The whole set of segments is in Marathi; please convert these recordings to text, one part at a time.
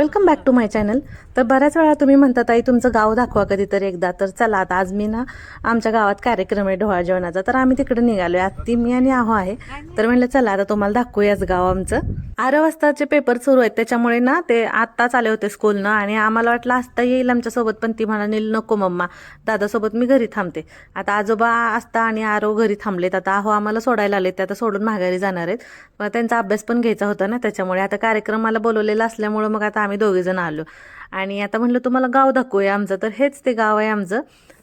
Welcome back to my channel तर बऱ्याच वेळा तुम्ही म्हणता ताई तुमचं गाव दाखवा कधीतरी एकदा. तर चला आता आज मी ना आमच्या गावात कार्यक्रम आहे ढोळा जेवणाचा. तर आम्ही तिकडे निघालो आहे ती मी आणि आहो आहे. तर म्हणलं चला आता तुम्हाला दाखवूयाच गाव आमचं. आरा वाजताचे पेपर सुरू आहेत. त्याच्यामुळे ना ते आत्ताच आले होते स्कूलनं आणि आम्हाला वाटलं आत्ता येईल आमच्यासोबत. पण ती म्हणाली नको मम्मा दादासोबत मी घरी थांबते. आता आजोबा आस्ता आणि आरो घरी थांबलेत. आता आहो आम्हाला सोडायला आले ते आता सोडून माघारी जाणार आहेत. मग त्यांचा अभ्यास पण घ्यायचा होता ना त्याच्यामुळे आता कार्यक्रमाला बोलवलेला असल्यामुळे मग आता आम्ही दोघेजण आलो. आणि आता म्हणलं तुम्हाला गाव दाखवूया आमचं. तर हेच ते गाव आहे आमचं.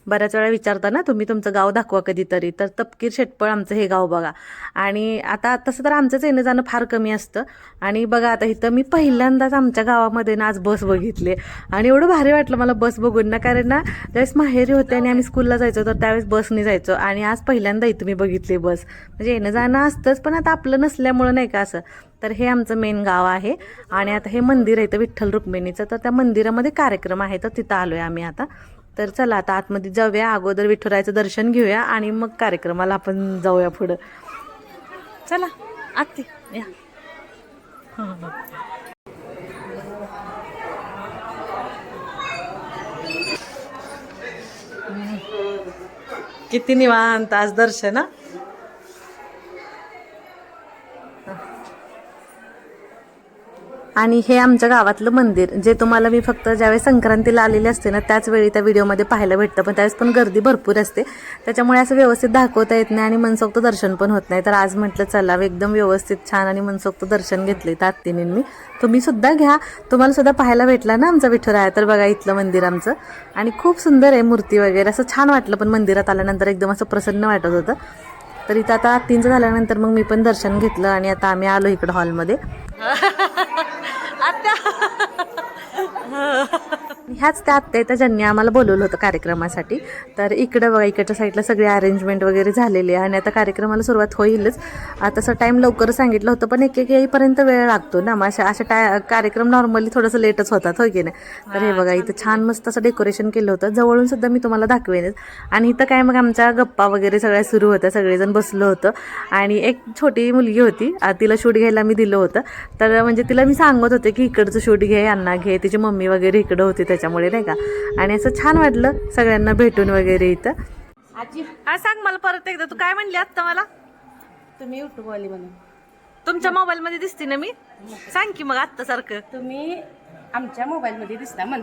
बऱ्याच वेळा विचारता ना तुम्ही तुमचं गाव दाखवा कधीतरी. तर तपकीर शेटपळ आमचं हे गाव बघा. आणि आता तसं तर आमचंच येणं जाणं फार कमी असतं. आणि बघा आता इथं मी पहिल्यांदाच आमच्या गावामध्ये ना आज बस बघितली आणि एवढं भारी वाटलं मला बस बघून ना कारण ना ज्यावेळेस माहेरी होते आणि आम्ही स्कूलला जायचो तर त्यावेळेस बसने जायचो. आणि आज पहिल्यांदा इथं मी बघितली बस. म्हणजे येणं जाणं असतंच पण आता आपलं नसल्यामुळं नाही का असं. तर हे आमचं मेन गाव आहे. आणि आता हे मंदिर आहे तर विठ्ठल रुक्मिणीचं. तर त्या मंदिरामध्ये कार्यक्रम आहे तर तिथं आलोय आम्ही आता. तर चला आता आतमध्ये जाऊया. अगोदर विठुरायचं दर्शन घेऊया आणि मग कार्यक्रमाला आपण जाऊया पुढं. चला आत्ती या. किती निवांत आज दर्शन आणि हे आमच्या गावातलं मंदिर जे तुम्हाला मी फक्त ज्यावेळेस संक्रांतीला आलेले असते ना त्याच वेळी त्या व्हिडिओमध्ये पाहायला भेटतं. पण त्यावेळेस पण गर्दी भरपूर असते. त्याच्यामुळे असं व्यवस्थित दाखवता येत नाही आणि मनसोक्त दर्शन पण होत नाही. तर आज म्हटलं चला एकदम व्यवस्थित छान आणि मनसोक्त दर्शन घेतले तात्तीने मी तुम्ही सुद्धा घ्या. तुम्हाला सुद्धा पाहायला भेटला ना आमचा विठुराया तर बघा इथलं मंदिर आमचं. आणि खूप सुंदर आहे मूर्ती वगैरे. असं छान वाटलं पण मंदिरात आल्यानंतर एकदम असं प्रसन्न वाटत होतं. तर इथं आता तीनचं झाल्यानंतर मग मी पण दर्शन घेतलं आणि आता आम्ही आलो इकडं हॉलमध्ये 哈哈哈哈哈。ह्याच त्या आत्या ज्यांनी आम्हाला बोलवलं होतं कार्यक्रमासाठी. तर इकडं बघा इकडच्या साईडला सगळी अरेंजमेंट वगैरे झालेली आहे आणि आता कार्यक्रमाला सुरुवात होईलच. आता तसं टाईम लवकर सांगितलं होतं पण एक एक येईपर्यंत वेळ लागतो ना. मग अशा अशा टाय कार्यक्रम नॉर्मली थोडंसं लेटच होतात होय की नाही? तर हे बघा इथं छान मस्त असं डेकोरेशन केलं होतं. जवळून सुद्धा मी तुम्हाला दाखवेनच. आणि इथं काय मग आमच्या गप्पा वगैरे सगळ्या सुरू होत्या. सगळेजण बसलो होतं. आणि एक छोटी मुलगी होती. तिला शूट घ्यायला मी दिलं होतं. तर म्हणजे तिला मी सांगत होते की इकडचं शूट घे यांना घे. तिची मम्मी वगैरे इकडं होती त्याच्यामुळे नाही का? आणि असं छान वाटलं सगळ्यांना भेटून वगैरे इथं. आजी. हा सांग मला परत एकदा. तू काय म्हणली आत्ता मला? तुम्ही युट्यूब वाली म्हणून. तुमच्या मोबाईल मध्ये दिसते ना मी? सांग की मग आत्ता सारखं. तुम्ही आमच्या मोबाईल मध्ये दिसता म्हण.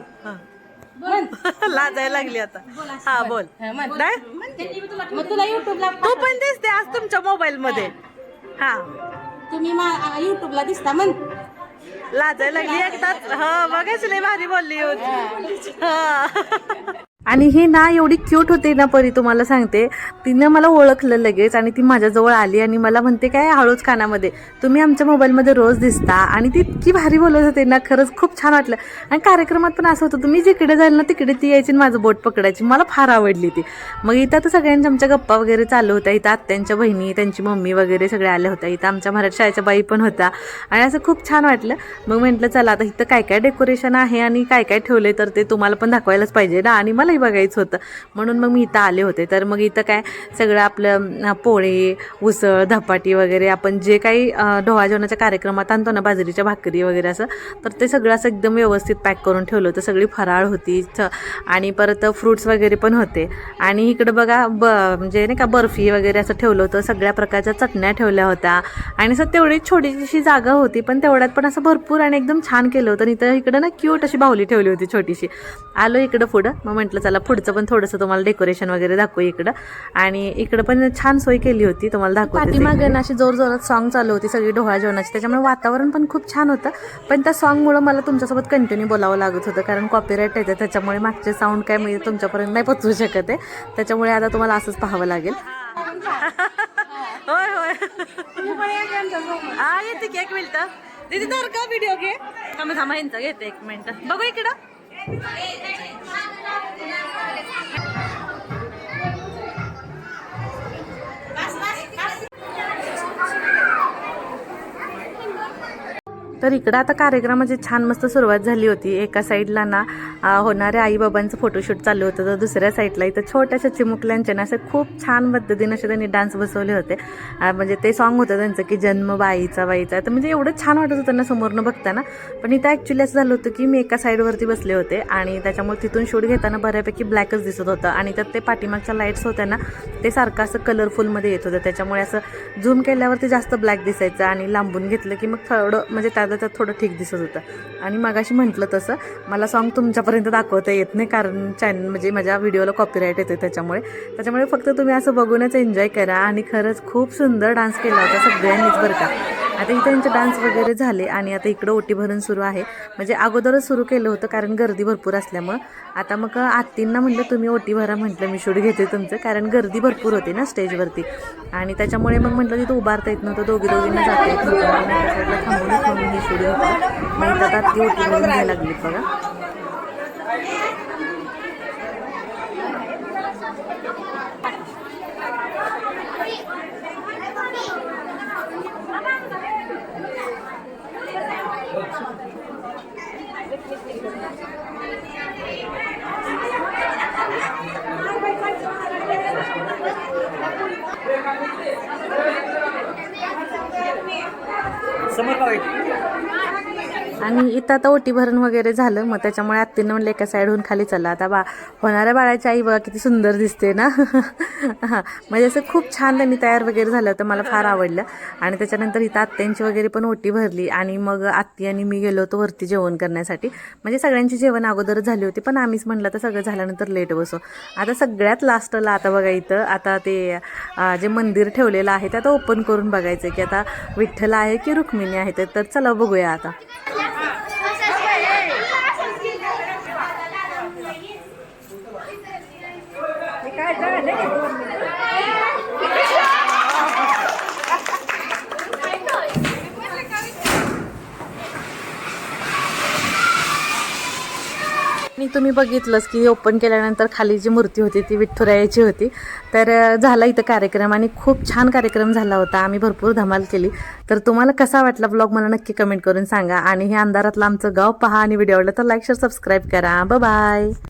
लाजायला लागली आता. हा बोल. हा, मग तुला युट्यूबला तू पण दिसते आज तुमच्या मोबाईल मध्ये हा. तुम्ही युट्यूबला दिसता म्हण. लाजायला लागली एकदाच हा बघायच लय भारी बोलली होती हा. आणि ही ना एवढी क्यूट होती ना परी तुम्हाला सांगते. तिनं मला ओळखलं लगेच आणि ती माझ्याजवळ आली आणि मला म्हणते काय हळूच कानामध्ये? तुम्ही आमच्या मोबाईलमध्ये रोज दिसता. आणि ती इतकी भारी बोलत होते ना खरंच खूप छान वाटलं. आणि कार्यक्रमात पण असं होतं तुम्ही जिकडे जाईल ना तिकडे ती यायची आणि माझं बोट पकडायची. मला फार आवडली ती. मग इथं तर सगळ्यांच्या आमच्या गप्पा वगैरे चालू होत्या. इथं आत्यांच्या बहिणी त्यांची मम्मी वगैरे सगळ्या आल्या होत्या. इथं आमच्या मराठी शाळेच्या बाई पण होत्या. आणि असं खूप छान वाटलं. मग म्हटलं चला आता इथं काय काय डेकोरेशन आहे आणि काय काय ठेवले तर ते तुम्हाला पण दाखवायलाच पाहिजे ना? आणि मला मलाही बघायचं होतं. म्हणून मग मी इथं आले होते. तर मग इथं काय सगळं आपलं पोळे उसळ धपाटी वगैरे आपण जे काही अं, जेवणाच्या कार्यक्रमात आणतो ना बाजरीच्या भाकरी वगैरे असं तर ते सगळं असं एकदम व्यवस्थित पॅक करून ठेवलं होतं. सगळी फराळ होती आणि परत फ्रूट्स वगैरे पण होते. आणि इकडं बघा ब म्हणजे नाही का बर्फी वगैरे असं ठेवलं होतं. सगळ्या प्रकारच्या चटण्या ठेवल्या होत्या. आणि असं तेवढी छोटीशी जागा होती पण तेवढ्यात पण असं भरपूर आणि एकदम छान केलं होतं. आणि इथं इकडं ना क्यूट अशी बाहुली ठेवली होती छोटीशी. आलो इकडं पुढं. मग म्हटलं चला पुढचं पण थोडंसं तुम्हाला डेकोरेशन वगैरे दाखवू इकडं. आणि इकडं पण छान सोय केली होती तुम्हाला दाखवते पाठीमागे ना अशी जोर जोरात सॉन्ग चालू होती सगळी ढोळा जेवणाची त्याच्यामुळे वातावरण पण खूप छान होतं. पण त्या सॉन्गमुळं मला तुमच्यासोबत कंटिन्यू बोलावं लागत होतं कारण कॉपीराईट येतं त्याच्यामुळे मागचे साऊंड काय मी तुमच्यापर्यंत नाही पोचवू शकत आहे. त्याच्यामुळे आता तुम्हाला असंच पाहावं लागेल. होय होय. हा येते की एक मिनिट. दीदी तर का व्हिडिओ घे? थांबा थांबा यांचा घेते एक मिनिट. बघू इकडं. तर इकडं आता कार्यक्रमाची छान मस्त सुरुवात झाली होती. एका साईडला ना होणाऱ्या आईबाबांचं फोटोशूट चालू होतं. तर दुसऱ्या साईडला इथं छोट्याशा चिमुकल्यांचे ना असं खूप छान पद्धतीने असे त्यांनी डान्स बसवले होते. म्हणजे ते सॉन्ग होतं त्यांचं की जन्म बाईचा बाईचा. तर म्हणजे एवढं छान वाटत होतं ना समोरनं बघताना. पण इथं ॲक्च्युली असं झालं होतं की मी एका साईडवरती बसले होते आणि त्याच्यामुळे तिथून शूट घेताना बऱ्यापैकी ब्लॅकच दिसत होतं. आणि त्यात ते पाठीमागच्या लाईट्स होत्या ना ते सारखं असं कलरफुलमध्ये येत होतं. त्याच्यामुळे असं झूम केल्यावरती जास्त ब्लॅक दिसायचं आणि लांबून घेतलं की मग थोडं म्हणजे त्यात त्यात थोडं ठीक दिसत होतं. आणि मगाशी म्हटलं तसं मला सॉन्ग तुमच्यापर्यंत दाखवता येत नाही कारण चॅनल म्हणजे माझ्या व्हिडिओला कॉपीराईट येते त्याच्यामुळे. त्याच्यामुळे फक्त तुम्ही असं बघूनच एन्जॉय करा आणि खरंच खूप सुंदर डान्स केला होता सगळ्यांनीच बरं का. आता इथे त्यांचे डान्स वगैरे झाले आणि आता इकडं ओटी भरून सुरू आहे. म्हणजे अगोदरच सुरू केलं होतं कारण गर्दी भरपूर असल्यामुळं. आता मग आत्तींना म्हटलं तुम्ही ओटी भरा म्हटलं मी शूट घेते तुमचं कारण गर्दी भरपूर होती ना स्टेजवरती. आणि त्याच्यामुळे मग म्हटलं तिथं उभारता येत नव्हतं दोघी दोघींना जाता येत नव्हतं. थांबून थांबून मी हे शूट घेतलं मग आता ती ओटी भरून घ्यायला लागली बघा. Sama. आणि इथं आता ओटी भरण वगैरे झालं मग त्याच्यामुळे आत्तीनं म्हणलं एका साईडहून खाली चला. आता बा होणाऱ्या बाळाची आई बघा किती सुंदर दिसते ना? हां म्हणजे असं खूप छान त्यांनी तयार वगैरे झालं होतं मला फार आवडलं. आणि त्याच्यानंतर इथं आत्यांची वगैरे पण ओटी भरली आणि मग आत्ती आणि मी गेलो होतो वरती जेवण करण्यासाठी. म्हणजे सगळ्यांची जेवण अगोदरच झाली होती पण आम्हीच म्हणलं तर सगळं झाल्यानंतर लेट बसू. आता सगळ्यात लास्टला आता बघा इथं आता ते जे मंदिर ठेवलेलं आहे ते आता ओपन करून बघायचं की आता विठ्ठल आहे की रुक्मिणी आहे तर चला बघूया आता. आणि तुम्ही बघितलंच की ओपन केल्यानंतर खाली जी मूर्ती होती ती विठ्ठुरायाची होती. तर झाला इथं कार्यक्रम आणि खूप छान कार्यक्रम झाला होता. आम्ही भरपूर धमाल केली. तर तुम्हाला कसा वाटला ब्लॉग मला नक्की कमेंट करून सांगा. आणि हे अंधारातलं आमचं गाव पहा आणि व्हिडिओ आवडलं तर लाईक शेअर सबस्क्राईब करा. बाय